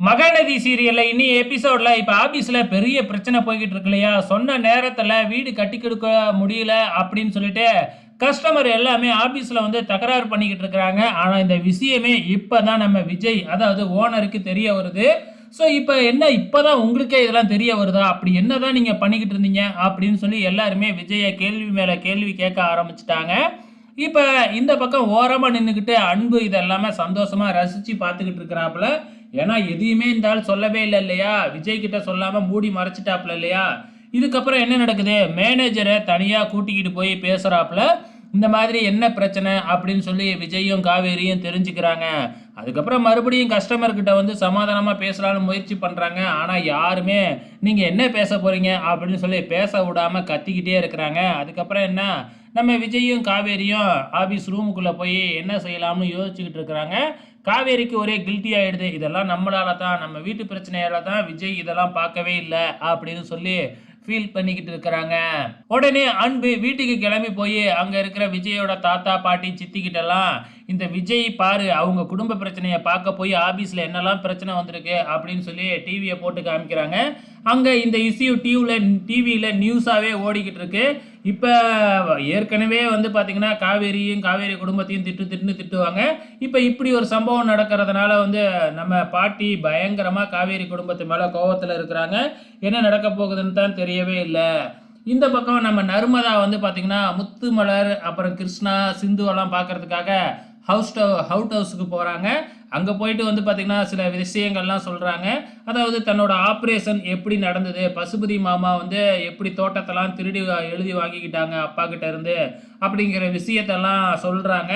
மகாநதி சீரியலில் இனி எபிசோட்ல இப்போ ஆஃபீஸில் பெரிய பிரச்சனை போய்கிட்டு இருக்கு இல்லையா? சொன்ன நேரத்தில் வீடு கட்டி கொடுக்க முடியல அப்படின்னு சொல்லிட்டு கஸ்டமர் எல்லாமே ஆஃபீஸில் வந்து தகராறு பண்ணிக்கிட்டு இருக்கிறாங்க. ஆனால் இந்த விஷயமே இப்போ தான் நம்ம விஜய் அதாவது ஓனருக்கு தெரிய வருது. ஸோ இப்போ என்ன இப்போ தான் உங்களுக்கே இதெல்லாம் தெரிய வருதா? அப்படி என்னதான் நீங்கள் பண்ணிக்கிட்டு இருந்தீங்க? அப்படின்னு சொல்லி எல்லாருமே விஜயை கேள்வி மேலே கேள்வி கேட்க ஆரம்பிச்சிட்டாங்க. இப்போ இந்த பக்கம் ஓரமாக நின்றுக்கிட்டு அன்பு இதெல்லாமே சந்தோஷமாக ரசித்து பார்த்துக்கிட்டு இருக்கிறாப்புல. ஏன்னா எதையுமே இந்த ஆள் சொல்லவே இல்லை இல்லையா? விஜய் கிட்ட சொல்லாமல் மூடி மறைச்சிட்டாப்புல இல்லையா? இதுக்கப்புறம் என்ன நடக்குது? மேனேஜரை தனியாக கூட்டிக்கிட்டு போய் பேசுகிறாப்புல இந்த மாதிரி என்ன பிரச்சனை அப்படின்னு சொல்லி விஜயும் காவேரியும் தெரிஞ்சுக்கிறாங்க. அதுக்கப்புறம் மறுபடியும் கஸ்டமர்கிட்ட வந்து சமாதானமாக பேசலான்னு முயற்சி பண்ணுறாங்க ஆனால் யாருமே நீங்கள் என்ன பேச போகிறீங்க அப்படின்னு சொல்லி பேச விடாமல் கத்திக்கிட்டே இருக்கிறாங்க. அதுக்கப்புறம் என்ன? நம்ம விஜயும் காவேரியும் ஆஃபீஸ் ரூமுக்குள்ளே போய் என்ன செய்யலாம்னு யோசிச்சுக்கிட்டு இருக்கிறாங்க. காவேரிக்கு ஒரே கில்ட்டி ஆயிடுது. இதெல்லாம் நம்மளால தான் நம்ம வீட்டு பிரச்சனையால தான் விஜய் இதெல்லாம் பார்க்கவே இல்லை அப்படின்னு சொல்லி ஃபீல் பண்ணிக்கிட்டு இருக்கிறாங்க. உடனே அன்பு வீட்டுக்கு கிளம்பி போய் அங்கே இருக்கிற விஜயோட தாத்தா பாட்டி சித்திக்கிட்டெல்லாம் இந்த விஜய் பாரு அவங்க குடும்ப பிரச்சனையை பார்க்க போய் ஆஃபீஸில் என்னெல்லாம் பிரச்சனை வந்திருக்கு அப்படின்னு சொல்லி டிவியை போட்டு காமிக்கிறாங்க. அங்கே இந்த இஷ்யூ டிவியில் டிவியில் நியூஸாகவே ஓடிக்கிட்டு இருக்கு. இப்போ ஏற்கனவே வந்து பார்த்திங்கன்னா காவேரியும் காவேரி குடும்பத்தையும் திட்டு திட்டுன்னு திட்டுவாங்க. இப்போ இப்படி ஒரு சம்பவம் நடக்கிறதுனால வந்து நம்ம பாட்டி பயங்கரமாக காவேரி குடும்பத்து மேலே கோவத்தில் இருக்கிறாங்க. என்ன நடக்க போகுதுன்னு தான் தெரியவே இல்லை. இந்த பக்கம் நம்ம நர்மதா வந்து பார்த்திங்கன்னா முத்துமலர் அப்புறம் கிருஷ்ணா சிந்துவெல்லாம் பார்க்கறதுக்காக ஹவுஸ் ஹவுட் ஹவுஸுக்கு போகிறாங்க அங்கே போயிட்டு வந்து பார்த்திங்கன்னா சில விஷயங்கள்லாம் சொல்கிறாங்க அதாவது தன்னோட ஆப்ரேஷன் எப்படி நடந்தது? பசுபதி மாமா வந்து எப்படி தோட்டத்தெல்லாம் திருடி எழுதி வாங்கிக்கிட்டாங்க அப்பா கிட்ட இருந்து அப்படிங்கிற விஷயத்தெல்லாம் சொல்கிறாங்க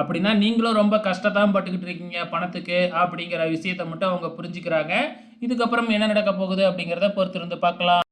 அப்படின்னா நீங்களும் ரொம்ப கஷ்டத்தான் பட்டுக்கிட்டு இருக்கீங்க பணத்துக்கு அப்படிங்கிற விஷயத்த மட்டும் அவங்க புரிஞ்சுக்கிறாங்க. இதுக்கப்புறம் என்ன நடக்க போகுது அப்படிங்கிறத பொறுத்திருந்து பார்க்கலாம்.